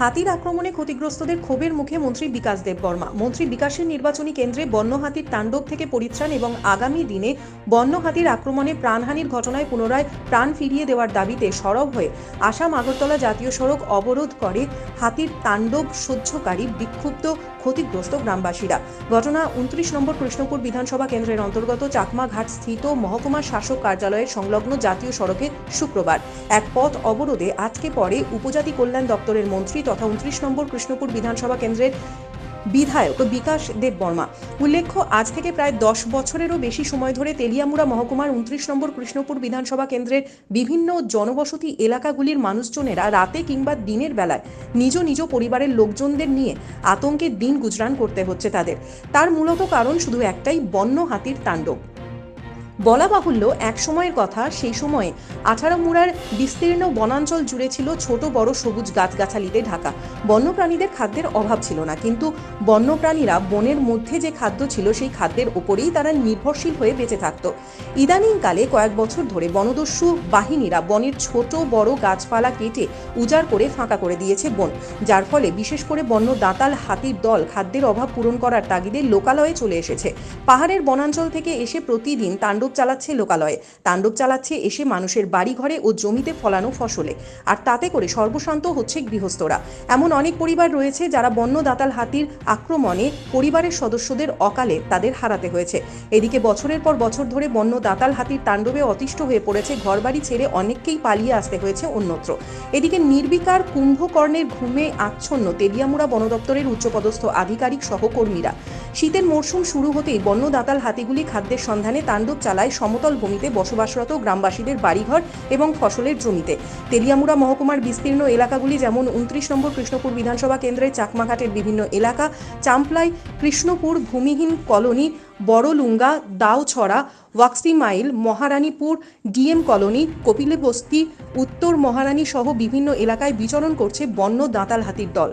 হাতির আক্রমণে ক্ষতিগ্রস্তদের ক্ষোভের মুখে মন্ত্রী বিকাশ দেব বর্মা মন্ত্রী বিকাশের নির্বাচনী কেন্দ্রে বন্য হাতির তাণ্ডব থেকে পরিত্রাণ এবং আগামী দিনে বন্য হাতির আক্রমণে প্রাণহানির ঘটনায় পুনরায় প্রাণ ফিরিয়ে দেওয়ার দাবিতে সরব হয়ে আসাম আগরতলা জাতীয় সড়ক অবরোধ করে হাতির তাণ্ডব সহ্যকারী বিক্ষুব্ধ, ক্ষতিগ্রস্ত গ্রামবাসীরা। ঘটনা উনত্রিশ নম্বর কৃষ্ণপুর বিধানসভা কেন্দ্রের অন্তর্গত চাকমাঘাট স্থিত মহকুমা শাসক কার্যালয়ের সংলগ্ন জাতীয় সড়কে শুক্রবার। এক পথ অবরোধে আজকে পরে উপজাতি কল্যাণ দপ্তরের মন্ত্রী তথা উনত্রিশ নম্বর কৃষ্ণপুর বিধানসভা কেন্দ্রের বিধায়ক বিকাশ দেব বর্মা উল্লেখ্য, আজ থেকে প্রায় দশ বছরেরও বেশি সময় ধরে তেলিয়ামুড়া মহকুমার উনত্রিশ নম্বর কৃষ্ণপুর বিধানসভা কেন্দ্রের বিভিন্ন জনবসতি এলাকাগুলির মানুষজনেরা রাতে কিংবা দিনের বেলায় নিজ নিজ পরিবারের লোকজনদের নিয়ে আতঙ্কের দিন গুজরান করতে হচ্ছে তাদের। তার মূলত কারণ শুধু একটাই, বন্য হাতির তাণ্ডব। বলা বাহুল্য এক সময়ের কথা, সেই সময়ে আঠারোমুড়ার বিস্তীর্ণ বনাঞ্চল জুড়ে ছিল ছোট বড় সবুজ গাছগাছালিতে ঢাকা। বন্যপ্রাণীদের খাদ্যের অভাব ছিল না, কিন্তু বন্যপ্রাণীরা বনের মধ্যে যে খাদ্য ছিল, সেই খাদ্যের ওপরেই তারা নির্ভরশীল হয়ে বেঁচে থাকত। ইদানিংকালে কয়েক বছর ধরে বনদস্যু বাহিনীরা বনের ছোট বড় গাছপালা কেটে উজাড় করে ফাঁকা করে দিয়েছে বন, যার ফলে বিশেষ করে বন্য দাঁতাল হাতির দল খাদ্যের অভাব পূরণ করার তাগিদে লোকালয়ে চলে এসেছে। পাহাড়ের বনাঞ্চল থেকে এসে প্রতিদিন তাণ্ডব চালাচ্ছে লোকালয়ে। তাণ্ডব চালাচ্ছে এসে মানুষের বাড়িঘরে ও জমিতে ফলানো ফসলে। আর তাতে করে সর্বশান্ত হচ্ছে গৃহস্থরা। এমন অনেক পরিবার রয়েছে যারা বন্য দাতাল হাতির আক্রমণে পরিবারের সদস্যদের অকালে তাদের হারাতে হয়েছে। এদিকে বছরের পর বছর ধরে বন্য দাতাল হাতির তাণ্ডবে অতিষ্ঠ হয়ে পড়েছে ঘরবাড়ি ছেড়ে অনেককেই পালিয়ে আসতে হয়েছে অন্যত্র। এদিকে নির্বিকার কুম্ভকর্ণের ঘুমে আচ্ছন্ন তেলিয়ামুড়া বন দপ্তরের উচ্চপদস্থ আধিকারিক সহকর্মীরা শীতের মরশুম শুরু হতেই বন্য দাতাল হাতিগুলি খাদ্যের সন্ধানে তাণ্ডব চালায় সমতল ভূমিতে বসবাসরত গ্রামবাসীদের বাড়িঘর এবং ফসলের জমিতে। তেলিয়ামুড়া মহকুমার বিস্তীর্ণ এলাকাগুলি যেমন উনত্রিশ নম্বর কৃষ্ণপুর বিধানসভা কেন্দ্রের চাকমাঘাটের বিভিন্ন এলাকা, চাম্পলাই, কৃষ্ণপুর, ভূমিহীন কলোনি, বড়লুঙ্গা, দাওছড়া ওয়াক্সি মাইল মহারানীপুর, ডিএম কলোনি কপিলে বস্তি উত্তর মহারানী সহ বিভিন্ন এলাকায় বিচরণ করছে বন্য দাঁতাল হাতির দল।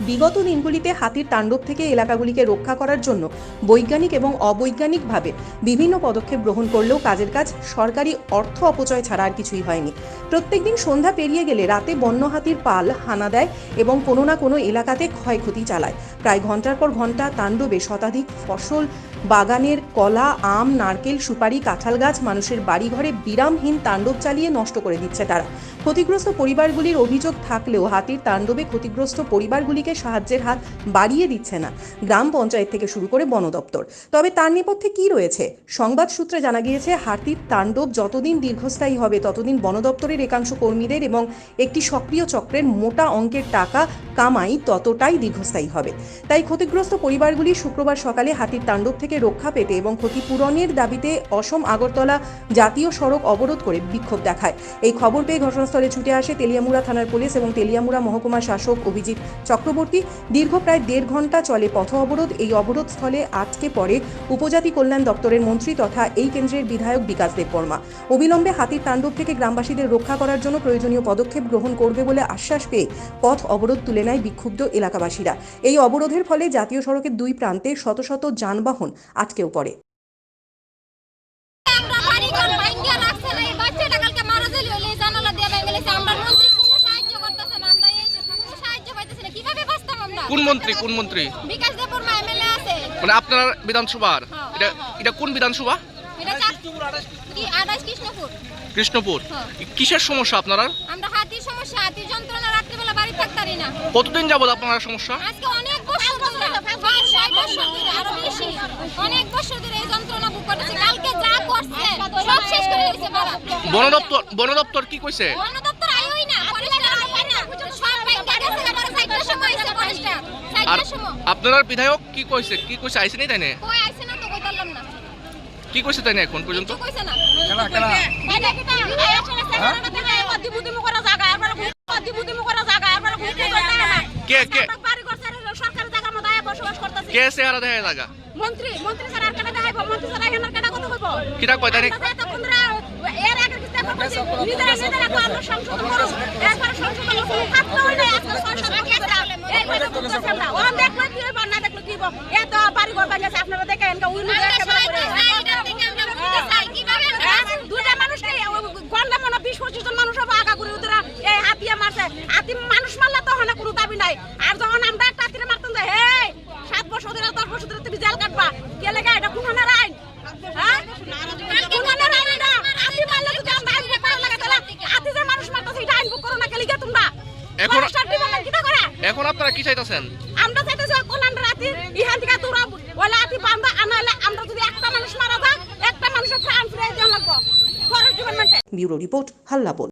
বিগত দিনগুলিতে হাতির তাণ্ডব থেকে এলাকাগুলিকে রক্ষা করার জন্য বৈজ্ঞানিক এবং অবৈজ্ঞানিকভাবে বিভিন্ন পদক্ষেপ গ্রহণ করলেও কাজের কাজ সরকারি অর্থ অপচয় ছাড়া আর কিছুই হয়নি। প্রত্যেকদিন সন্ধ্যা পেরিয়ে গেলে রাতে বন্য হাতির পাল হানা দেয় এবং কোনো না কোনো এলাকাতে ক্ষয়ক্ষতি চালায়। প্রায় ঘণ্টার পর ঘণ্টা তাণ্ডবে শতাধিক ফসল বাগানের কলা, আম, নারকেল, সুপারি, কাঁঠাল গাছ মানুষের বাড়িঘরে বিরামহীন তাণ্ডব চালিয়ে নষ্ট করে দিচ্ছে তারা। ক্ষতিগ্রস্ত পরিবারগুলির অভিযোগ থাকলেও হাতির তাণ্ডবে ক্ষতিগ্রস্ত পরিবারগুলিকে সাহায্যের হাত বাড়িয়ে দিচ্ছে না গ্রাম পঞ্চায়েত থেকে শুরু করে বন দপ্তর। তবে তার নেপথ্যে কি রয়েছে? সংবাদ সূত্রে জানা গিয়েছে, হাতির তাণ্ডব যতদিন দীর্ঘস্থায়ী হবে, ততদিন বন দপ্তরের একাংশ কর্মীদের এবং একটি সক্রিয় চক্রের মোটা অঙ্কের টাকা কামাই ততটাই দীর্ঘস্থায়ী হবে। তাই ক্ষতিগ্রস্ত পরিবারগুলি শুক্রবার সকালে হাতির তাণ্ডব থেকে রক্ষা পেতে এবং ক্ষতিপূরণের দাবিতে অসম আগরতলা জাতীয় সড়ক অবরোধ করে বিক্ষোভ দেখায়। এই খবর পেয়ে ঘটনাস্থলে ছুটে আসে তেলিয়ামুড়া থানার পুলিশ এবং তেলিয়ামুড়া মহকুমা শাসক অভিজিৎ চক্রবর্তী। দীর্ঘ প্রায় দেড় ঘণ্টা চলে পথ অবরোধ। এই অবরোধ স্থলে আটকে পড়ে উপজাতি কল্যাণ দপ্তরের মন্ত্রী তথা এই কেন্দ্রের বিধায়ক বিকাশ দেব বর্মা। অবিলম্বে হাতির তাণ্ডব থেকে গ্রামবাসীদের রক্ষা করার জন্য প্রয়োজনীয় পদক্ষেপ গ্রহণ করবে বলে আশ্বাস পেয়ে পথ অবরোধ তুলে নেয় বিক্ষুব্ধ এলাকাবাসীরা। এই অবরোধের ফলে জাতীয় সড়কের দুই প্রান্তে শত শত যানবাহন আটকেও পড়ে। কোনো মন্ত্রী কোন মন্ত্রী? বিকাশ MLA আছে। মানে আপনার বিধানসভার? হ্যাঁ, এটা হ্যাঁ, এটা কোন বিধানসভা? এটা কি, কৃষ্ণপুর। কৃষ্ণপুর। হ্যাঁ। কিসের সমস্যা আপনারা? আমরা হাতির সমস্যা, হাতির যন্ত্রণা, রাত্রিবেলা বাড়ি থাকতারি না। কতদিন যাবত আপনার সমস্যা? আজকে অনেক বছর ধরে, পাঁচ, ছয় বছর ধরে, আরও বেশি। অনেক বছর ধরে এই যন্ত্রণা ভোগ করতেছি। কালকে যা করছে, সব শেষ করে দিয়েছে বাবা। বন দপ্তর বন দপ্তর কি কইছে বন দপ্তর আইওই না, ফরেস্টার না। সব সময়। আর আপনার বিধায়ক কি কইছে কি কইছে আইছে নি তাই না কই আইছে না তো কইতালাম না। কি কইছে তাই না এখন পর্যন্ত কইছে না। এটা কি না কে কে চেহারা দেখা জায়গা মন্ত্রী মন্ত্রী স্যার আর কেন দেখাইবো? মন্ত্রী স্যার এখানে কেন কথা কইবো? কিটা কয় তাই আমরা তো এর আগে কিস্তা করতেছি নিজেরা নিজেরা তো আমরা সংশোধন করব একবার সংশোধন করব থাকতে হইলে আজকে ছয় সাত বছর এই কথা বলতেছি আমরা ওরা দেখল কি হইব না দেখল কি হইব? এত বাড়ি ঘর বানিয়েছে আপনারা দেখেন উইলু আমরা একেবারে সবাই করে চাই, এটার থেকে আমরা মুক্তি চাই। কীভাবে আমরা হ্যাঁ, দুইটা মানুষকে গন্ডা মনে বিশ পঁচিশ জন মানুষ হবে আগা করে ওদের এই হাতিয়া মারছে হাতি মানুষ মারলে তো হয় না কোনো কই নাই আর যখন আমরা একটা হাতিরে মারতাম যে হে সাত বছর ধরে দশ বছর ধরে তুমি জেল কাটবা কে লেগে এটা কুহানার আইন হ্যাঁ কুহানার আইন এটা হাতি মারলে যদি আমরা আইন বুক করা লাগে তাহলে হাতি যে মানুষ মারতাছে এটা আইন বুক করো না কে লিগে তোমরা এখন- ফরেস্টার ডিপার্টমেন্ট কিটা করে এখন আপনারা কি চাইতেছেন? আমরা চাইতেছি কোলান রাতি ইহান থেকে তোরা ওলা আতি বান্ধা আনালে আমরা যদি একটা মানুষ মারা যায় একটা মানুষের প্রাণ ফিরে দেওয়া লাগবো। ফরেস্ট ডিপার্টমেন্টে ব্যুরো রিপোর্ট হাল্লাপোল।